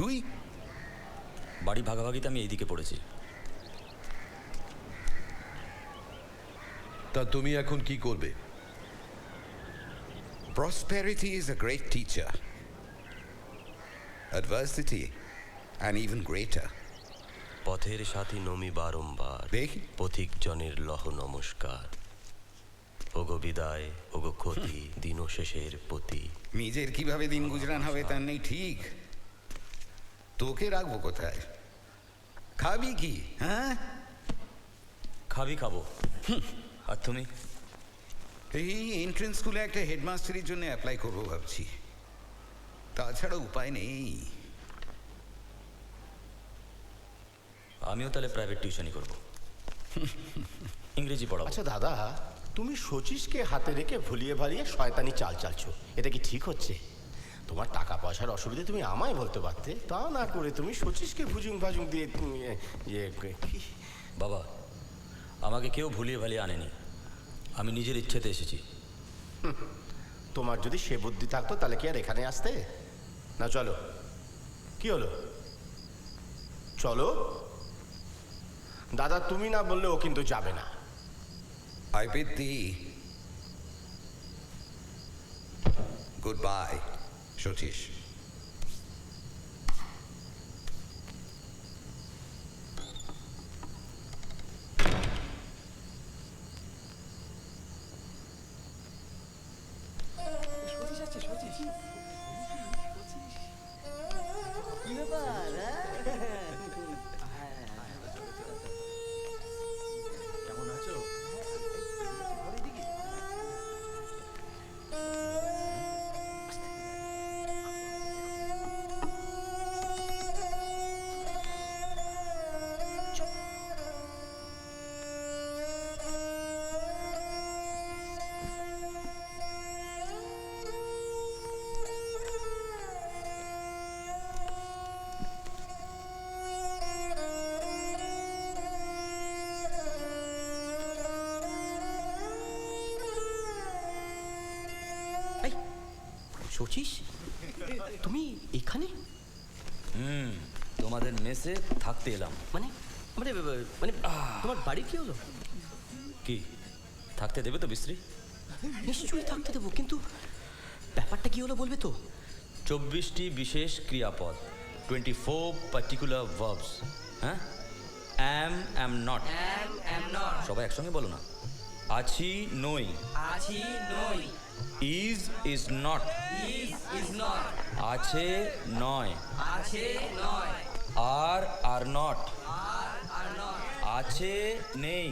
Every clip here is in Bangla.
তুই? বাড়ি ভাগাভাগিতে আমি এইদিকে পড়েছি। তা তুমি এখন কি করবে? Prosperity is a great teacher. Adversity, an even greater. পথের সাথী নমি বারংবার দেখি। পথিক জনের লহ নমস্কার। ওগো বিদায় ওগো ক্ষতি দিন শেষের পতি। নিজের কীভাবে দিন গুজরান হবে তার নেই ঠিক। তোকে রাখব কোথায়? খাবি কি হ্যাঁ? খাবি খাব। আর তুমি? এই এন্ট্রেন্স স্কুলে একটা হেডমাস্টারের জন্য অ্যাপ্লাই করব ভাবছি। তাছাড়া উপায় নেই। আমিও তাহলে প্রাইভেট টিউশনই করব। ইংরেজি পড়াবো। আচ্ছা দাদা তুমি শচীশকে হাতে রেখে ভুলিয়ে ভালিয়ে শয়তানি চাল চালছো। এটা কি ঠিক হচ্ছে? তোমার টাকা পয়সার অসুবিধে তুমি আমায় বলতে পারতে? তা না করে তুমি শচীশকে ভুজুং ভাজুং দিয়ে তুমি, ইয়ে বাবা আমাকে কেউ ভুলিয়ে ভালিয়ে আনেনি। আমি নিজের ইচ্ছেতে এসেছি। তোমার যদি সে বুদ্ধি থাকতো তাহলে কি আর এখানে আসতে? না চলো। কি হলো? চলো? দাদা তুমি না বললে ও কিন্তু যাবে না। I bid thee goodbye, Satish Sachish তুমি এখানে হুম তোমাদের মেসে থাকতে এলাম। মানে মানে মানে তোমার বাড়ি কি হলো? কি? থাকতে দেবে তো বিশ্রী? নিশ্চয়ই থাকতে দেবো কিন্তু ব্যাপারটা কি হলো বলবে তো? চব্বিশটি বিশেষ ক্রিয়াপদ টোয়েন্টি ফোর পার্টিকুলার ভার্বস হ্যাঁ? Am am not am am not সবাই একসঙ্গে বলো না। আছি নই। আছি নই। Is is not is is not আছে নয়। আছে নয়। Are are not. আছে নেই।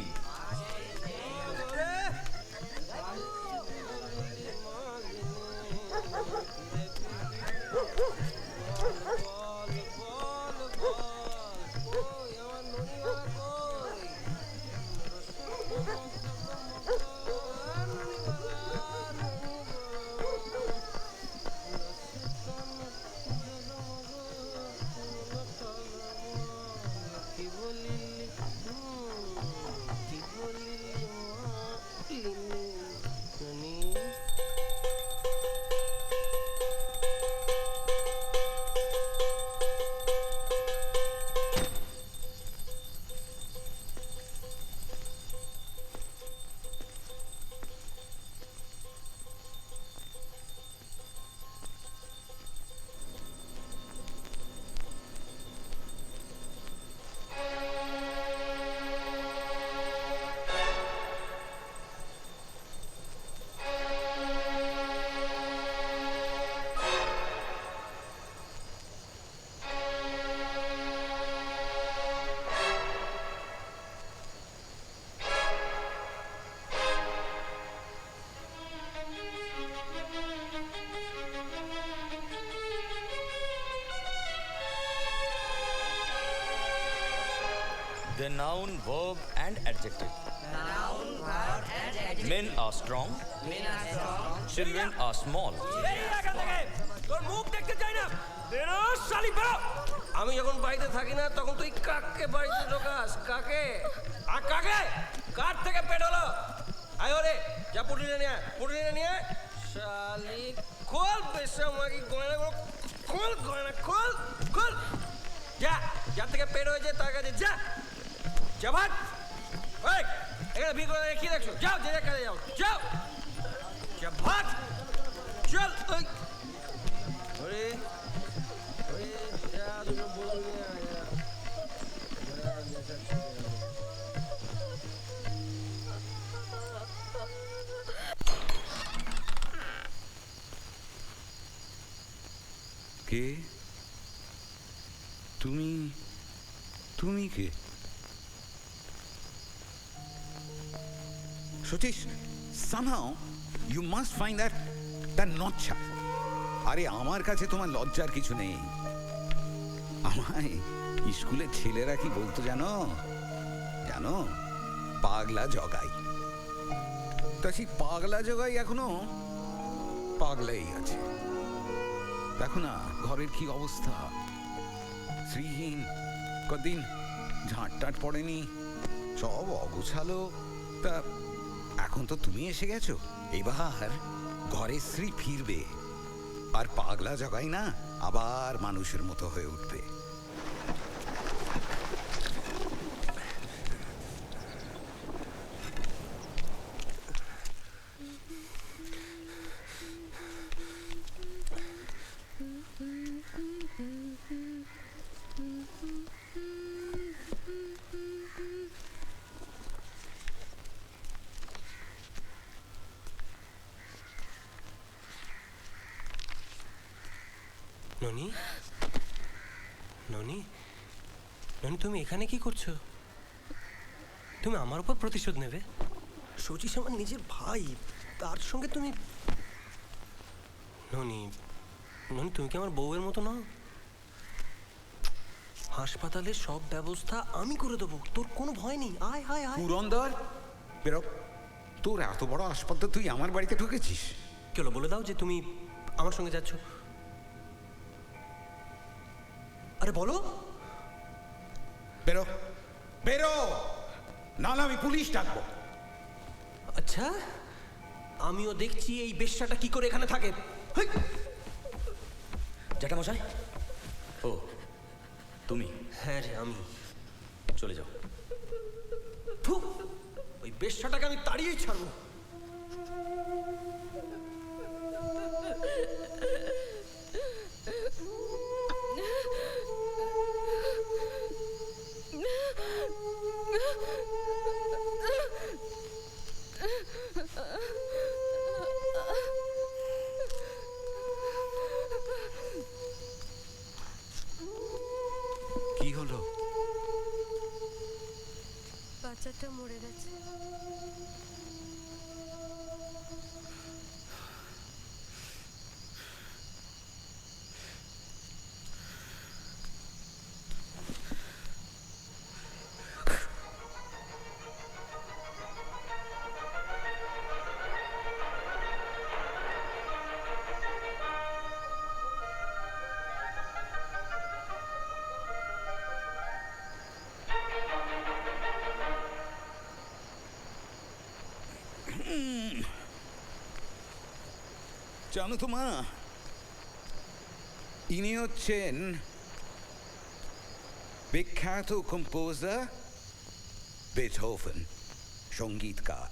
Noun, verb, and adjective. noun verb and adjective. Men are strong, men are strong children are small. থেকে তোর মুখ দেখতে চাই না। শালি বেরো। আমি যখন বাড়িতে থাকি না তখন তুই কাককে বাড়িতে ঢোকাস? কাকে? আর কাকে? কার থেকে পেট হলো? আয় ওরে যা পুটুলিনে নিয়ে আয়, পুটুলিনে নিয়ে। শালি খোল বেসামাগি গয়নাগুলো খোল গয়না খোল খোল। বের হয়েছে তার কাছে যা। ভাগ ওই, এখানে ভিড় করে কি দেখছ? যাও যে যার যাও। যাও! যা চল ওই। ওরে ওরে। কে? তুমি তুমি কে? Satish somehow you must find that that নচ্ছা আরে আমার কাছে তোমার লজ্জার কিছু নেই। আমায় স্কুলের ছেলেরা কি বলতো জানো? জানো? পাগলা জগাই। তা সেই পাগলা জগাই এখনও পাগলাই আছে। দেখো না, ঘরের কি অবস্থা? শ্রীহীন, কদিন ঝাঁট টাট পড়েনি, সব অগোছালো। তা এখন তো তুমি এসে গেছো। এবার ঘরে স্ত্রী ফিরবে। আর পাগলা জগাই না, আবার মানুষের মতো হয়ে উঠবে। ননি? ননি? ননি তুমি এখানে কি করছ? তুমি আমার উপর প্রতিশোধ নেবে। শচীশ আমার নিজের ভাই তার সঙ্গে তুমি ননি ননি তুমি কি আমার বউয়ের মতো নও? হাসপাতালের সব ব্যবস্থা আমি করে দেবো। তোর কোনো ভয় নেই। আয় আয় আয়। পুরন্দর বেরো। তোর এত বড় হাসপাতাল তুই আমার বাড়িতে ঢুকেছিস? কেন বলে দাও যে তুমি আমার সঙ্গে যাচ্ছ। আরে বলো। বেরো বেরো। না না আমি পুলিশ ডাকবো। আচ্ছা আমিও দেখছি এই বেশ্যাটা কি করে এখানে থাকে। হেই! জ্যাঠামশাই? ও তুমি? হ্যাঁ রে আমি। চলে যাও। ফু! ওই বেশ্যাটাকে আমি তাড়িয়েই ছাড়বো। জানো তো মা ইনি হচ্ছেন বিখ্যাত composer Beethoven সঙ্গীতকার।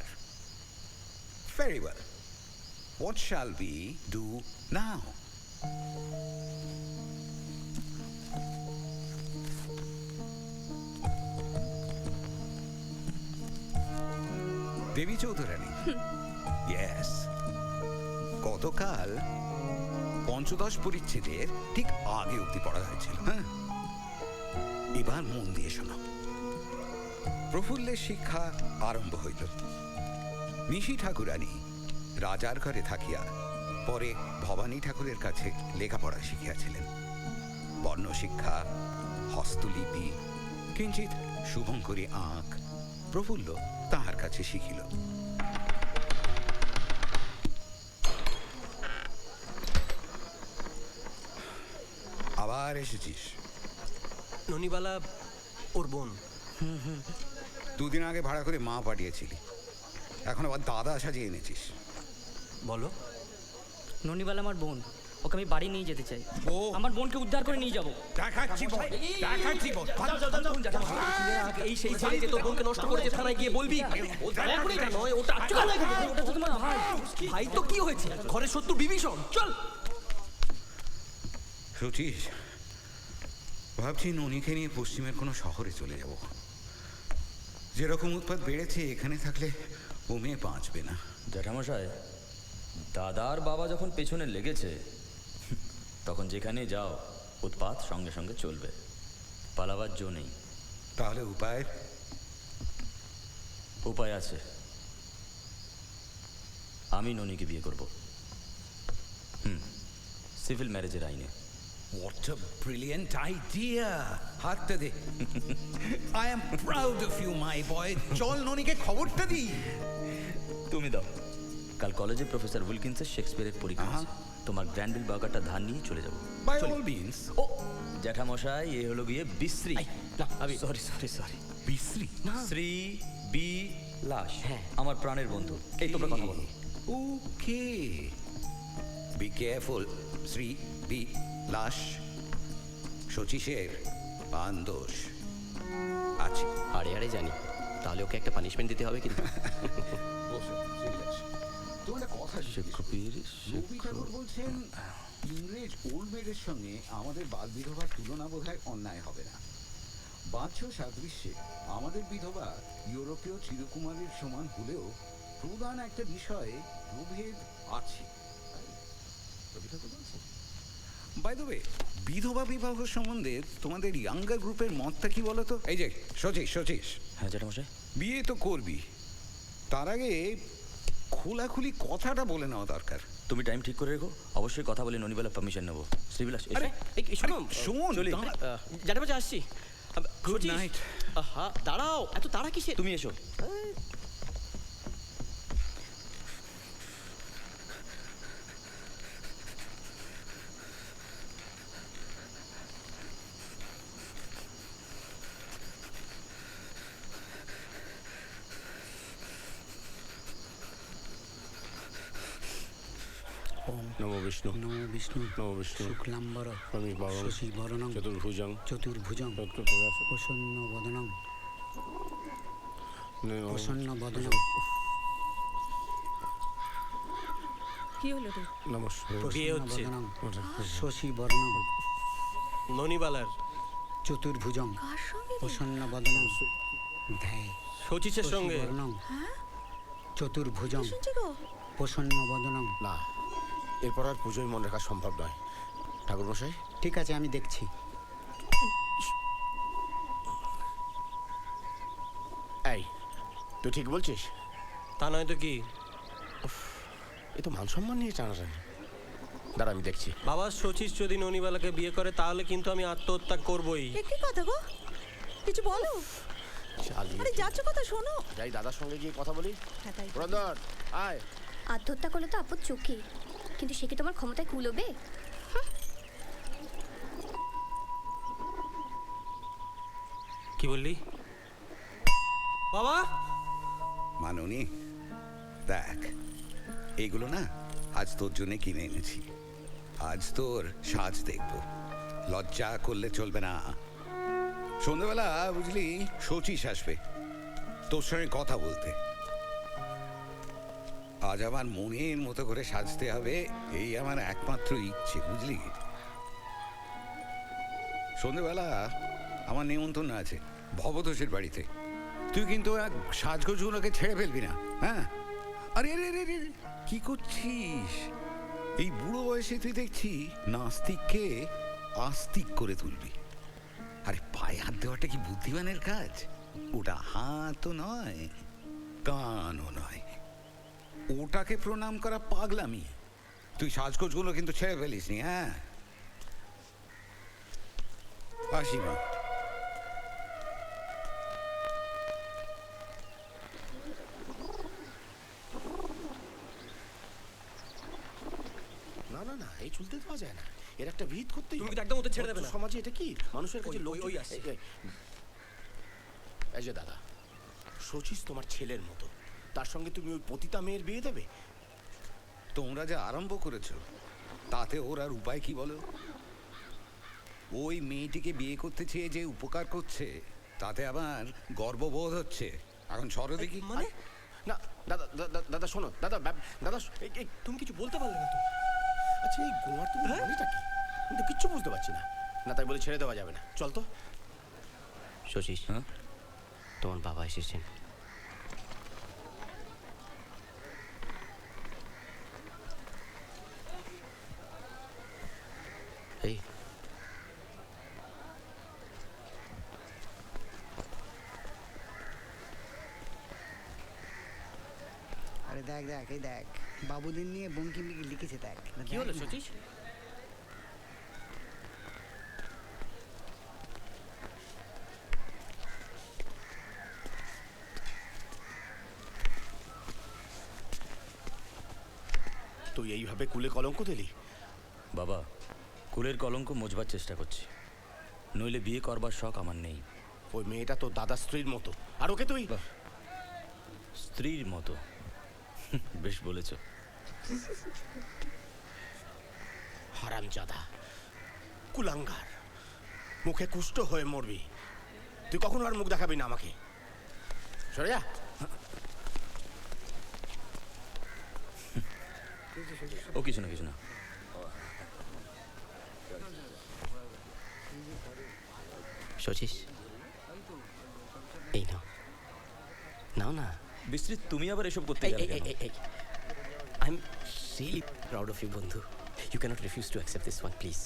Very well what shall we do now Debi Chaudhurani yes গতকাল পঞ্চদশ পরিচ্ছেদের ঠিক আগে অব্দি পড়া হয়েছিল হ্যাঁ? এবার মন দিয়ে শোনো। প্রফুল্লের শিক্ষা আরম্ভ হইল। নিশি ঠাকুরানী রাজার ঘরে থাকিয়া পরে ভবানী ঠাকুরের কাছে লেখাপড়া শিখিয়াছিলেন। বর্ণশিক্ষা, হস্তলিপি কিঞ্চিত শুভঙ্করী আঁক প্রফুল্ল তাহার কাছে শিখিল। আবার এসেছিস ননিবালা ওর বোন দুদিন আগে ভাড়া করে মা পাঠিয়েছিলি এখন আবার দাদা সাজিয়ে এনেছিস বলো ননিবালা আমার বোন ওকে আমি বাড়ি নিয়ে যেতে চাই ও। আমার বোনকে উদ্ধার করে নিয়ে যাব দেখাচ্ছি বল দেখাচ্ছি বল এই সেই ছেলে যে তোর বোনকে নষ্ট করেছে থানায় গিয়ে বলবি নয় ওটা তোমার ভাই ভাই তো কি হয়েছে ঘরে শত্রু বিভীষণ চল সচিস ভাবছি ননিকে নিয়ে পশ্চিমের কোনো শহরে চলে যাব। যেরকম উৎপাত বেড়েছে এখানে থাকলে ও মেয়ে বাঁচবে না। জ্যাঠামশাই দাদার বাবা যখন পেছনে লেগেছে তখন যেখানে যাও উৎপাত সঙ্গে সঙ্গে চলবে। পালাবার জো নেই। তাহলে উপায়? উপায় আছে। আমি ননিকে বিয়ে করব। হুম সিভিল ম্যারেজের আইনে। What a brilliant idea! হাতটা দে I am proud of you my boy চল ননিকে খবরটা দি তুমি দাও কাল কলেজে প্রফেসর উইলকিন্সের শেক্সপিয়ারের পরীক্ষা। আছে। তোমার গ্র্যান্ডবিল বাগাটা ধার নিয়ে চলে যাব বাই অল মিনস ও জ্যাঠামশাই এ হলো গিয়ে বিশ্রী আমি সরি সরি সরি বিশ্রী শ্রী বি লাশ হ্যাঁ আমার প্রাণের বন্ধু এই তোমরা কথা বলো ওকে বি কেয়ারফুল শ্রী বি লাশ শচীশের পান দোষ। আছে। আরে আরে জানি। তাহলে ওকে একটা পানিশমেন্ট দিতে হবে কিন্তু। বলছেন ইংরেজ ওল্ড মেডের সঙ্গে আমাদের বাল বিধবার তুলনা বোধহয় অন্যায় হবে না। বাহ্য সাদৃশ্যে আমাদের বিধবা ইউরোপীয় চিরকুমারীর সমান হলেও প্রধান একটা বিষয়ে প্রভেদ আছে। রবি ঠাকুর বলছেন। বাই দ্য ওয়ে বিধবা বিবাহ সম্বন্ধে তোমাদের ইয়াঙ্গার গ্রুপের মতটা কি বলো তো? এই যে সচিস সচিস হ্যাঁ জ্যাঠামশাই। বিয়ে তো করবি। তার আগে খোলাখুলি কথাটা বলে নেওয়া দরকার। তুমি টাইম ঠিক করে রেখো অবশ্যই কথা বলে ননিবেলা পারমিশন নেব। শ্রীবিলাস আরে শোন, বাজে আসছি। night. আহা দাঁড়াও এত তাড়া কিসে তুমি এসো। বিষ্ণু। নমো বিষ্ণু। নম বিষ্ণু। শুক্লাম্বর। শশীবরণং। চতুর্ভুজং। চতুর্ভুজং। প্রসন্ন বদনং প্রসন্ন বদনং কি হলো রে নমস্কার বিয়ে হচ্ছে। শশীবরণং। ননিবালার চতুর্ভুজং। কার সঙ্গে? রে? প্রসন্ন বদনং ধ্যায়। শচীশের সঙ্গে। শশীবরণং। চতুর্ভুজং। প্রসন্ন বদনং না। এরপর আর পুজোয় মনে রাখা সম্ভব নয়। ঠাকুর মশাই ঠিক আছে আমি দেখছি। এই তুই ঠিক বলছিস? তা নয় তো কি? এ তো মান সম্মান নিয়ে টানাটানি। দাঁড়া আমি দেখছি। বাবা শচীশ যদি ননিবালাকে বিয়ে করে তাহলে কিন্তু আমি আত্মহত্যা করবই। কি কথা গো? কিছু বলো? আরে যাচ্ছ কথা শোনো। যাই দাদার সঙ্গে গিয়ে কথা বলি। হ্যাঁ তাই। আয়। আত্মহত্যা করলে তো আপদ চোখে। কিন্তু সে কি তোমার ক্ষমতায় কুলোবে কি বললি? বাবা! মাননি দেখ এগুলো না আজ তোর জন্য কিনে এনেছি। আজ তোর সাজ দেখব। লজ্জা করলে চলবে না। সন্ধ্যেবেলা বুঝলি শচীশ আসবে তোর সঙ্গে কথা বলতে। আজ আমার মনের মতো করে সাজতে হবে এই আমার একমাত্র ইচ্ছে বুঝলি? সন্ধ্যেবেলা আমার নেমন্তন্ন আছে ভবতোষের বাড়িতে। তুই কিন্তু এক সাজগোজগুলোকে ছেড়ে ফেলবি না হ্যাঁ? আরে রে আরে আরে, কি করছিস? এই বুড়ো বয়সে তুই দেখছি নাস্তিককে আস্তিক করে তুলবি। আরে পায়ে হাত দেওয়াটা কি বুদ্ধিমানের কাজ? ওটা হাতও নয় কানও নয়। ওটাকে প্রণাম করা পাগলামি। তুই সাজগোজগুলো কিন্তু ছেড়ে ফেলিস নি হ্যাঁ? আসি মা। না না না এই চুলতে দেওয়া যায় না। এর একটা ভিত করতেই তুমি কিন্তু একদম ওতে ছেড়ে দেবে না। সমাজে এটা কি? মানুষের কাছে লোক ওই- এই- এই যে দাদা শচীশ তোমার ছেলের মতো। তার সঙ্গে তুমি ওই পতিতা মেয়ের বিয়ে দেবে? তোমরা যা আরম্ভ করেছ তাতে ওর আর উপায় কি বলো? ওই মেয়েটিকে বিয়ে করতে চেয়ে যে উপকার করছে তাতে আবার গর্ববোধ হচ্ছে। এখন সরো দেখি। মানে? না দাদা দাদা দাদা শোনো দাদা ব্যাপ- দাদা এই- এই তুমি কিছু বলতে পারলে না তো। আচ্ছা এই গোয়ার তুমি মানেটা কি? আমি তো কিচ্ছু বুঝতে পারছি না। না তাই বলে ছেড়ে দেওয়া যাবে না। চল তো। শশীষ হ্যাঁ? তোমার বাবা এসেছেন। এই আরে দেখ দেখ এই দেখ। বাবুদের নিয়ে বঙ্কিম লিখেছে দেখ। কি হলো শচীশ তুই এইভাবে কুলে কলঙ্ক দিলি? বাবা কুলের কলঙ্ক মোচবার চেষ্টা করছি। নইলে বিয়ে করবার শখ আমার নেই। ওই মেয়েটা তো দাদা স্ত্রীর মতো। আর ওকে তুই স্ত্রীর মতো। বেশ বলেছ। হারাম হারামজাদা কুলাঙ্গার। মুখে কুষ্ঠ হয়ে মরবি। তুই কখনো আর মুখ দেখাবি না আমাকে। সরে যা। ও কিছু না কিছু না। শচীশ এই নাও। নাও না। বিস্তৃত তুমি আবার এসব করতে গেলে কেন? I am really proud of you বন্ধু। You cannot refuse to accept this one please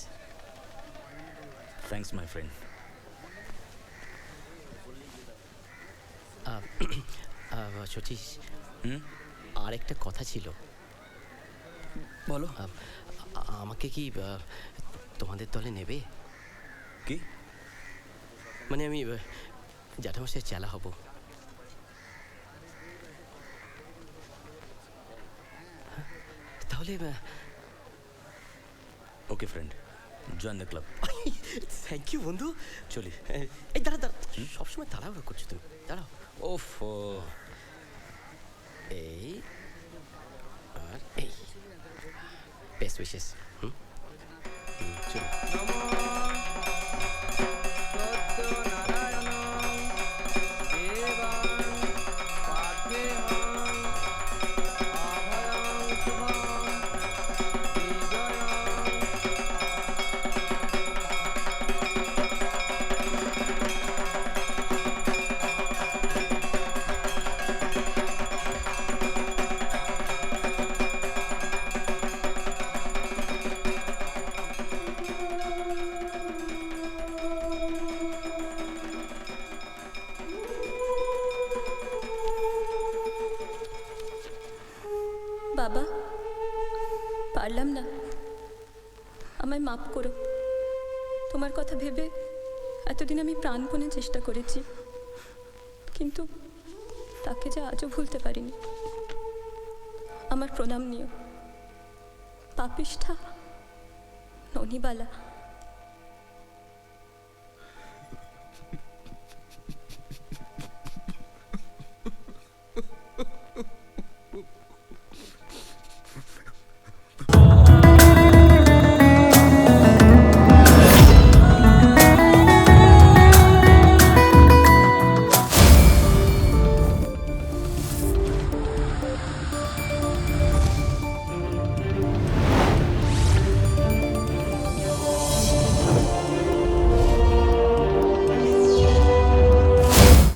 thanks my friend Sachish hmm? আর একটা কথা ছিল। বলো। আমাকে কি তোমাদের দলে নেবে? কি? মানে আমি জ্যাঠামশাই চেলা হব। তাহলে okay friend join the club thank you বন্ধু। চলি। এই দাঁড়া দাঁড়া। সবসময় তাড়াহুড়ো করছ তুমি। দাঁড়াও। ওফ। এই আর এই। বেস্ট উইশেস হুম, চলো। মাপ করো। তোমার কথা ভেবে এতদিন আমি প্রাণপণে চেষ্টা করেছি, কিন্তু তাকে যে আজও ভুলতে পারিনি, আমার প্রণাম নিও। পাপিষ্ঠা ননিবালা।